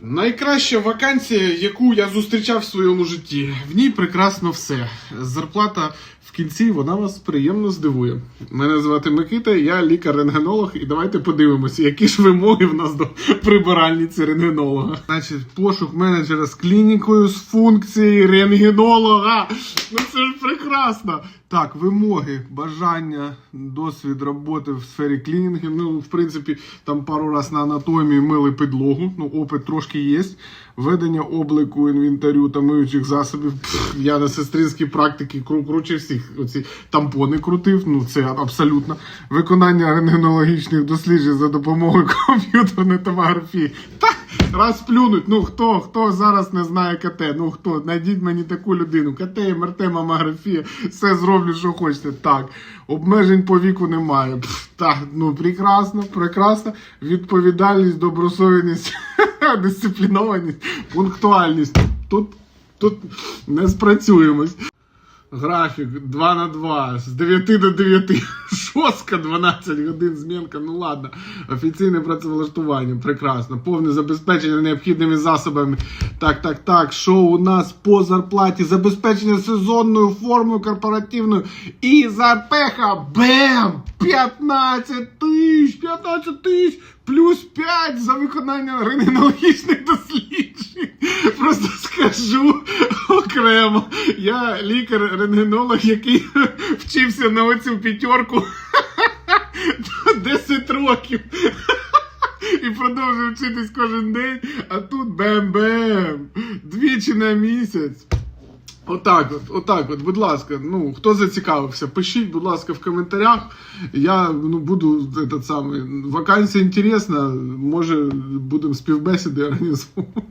Найкраща вакансія, яку я зустрічав в своєму житті. В ній прекрасно все. Зарплата в кінці вона вас приємно здивує. Мене звати Микита, я лікар-рентгенолог, і давайте подивимося, які ж вимоги в нас до прибиральниці рентгенолога. Значить, пошук менеджера з клінікою з функцією рентгенолога. Ну це ж прекрасно. Так, вимоги, бажання, досвід роботи в сфері клінінги. Ну, в принципі, там пару раз на анатомії мили підлогу. Ну, опит трошки є. Ведення облику інвентарю та миючих засобів. Я на сестринській практиці кру- круче всіх оці тампони крутив. Ну, це абсолютно. Виконання рентгенологічних досліджень за допомогою комп'ютерної томографії. Та раз плюнуть. Ну хто, хто зараз не знає КТ? Ну хто? Найдіть мені таку людину. КТ, МРТ, мамографія, все зроблю, що хочете. Так. Обмежень по віку немає. Пф, так, ну прекрасно, прекрасно. Відповідальність, добросовісність, дисциплінованість, пунктуальність. Тут, тут не спрацюємось. Графік 2 на 2 з 9 до 9. Шостка 12 годин змінка. Ну ладно. Офіційне працевлаштування. Прекрасно. Повне забезпечення необхідними засобами. Так, так, так. Що у нас по зарплаті? Забезпечення сезонною формою корпоративною. І запеха. Бем! 15 тисяч! 15 тисяч! Плюс 5 за виконання рентгенологічних досліджень. Просто скажу окремо. Я лікар-рентгенолог, який вчився на оцю п'ятерку 10 років. І продовжую вчитись кожен день, а тут бем-бем. Двічі на місяць. Отак, от, отак, от, будь ласка, ну хто зацікавився, пишіть, будь ласка, в коментарях. Я ну, буду этот. Вакансія інтересна, може будемо співбесіди організовувати.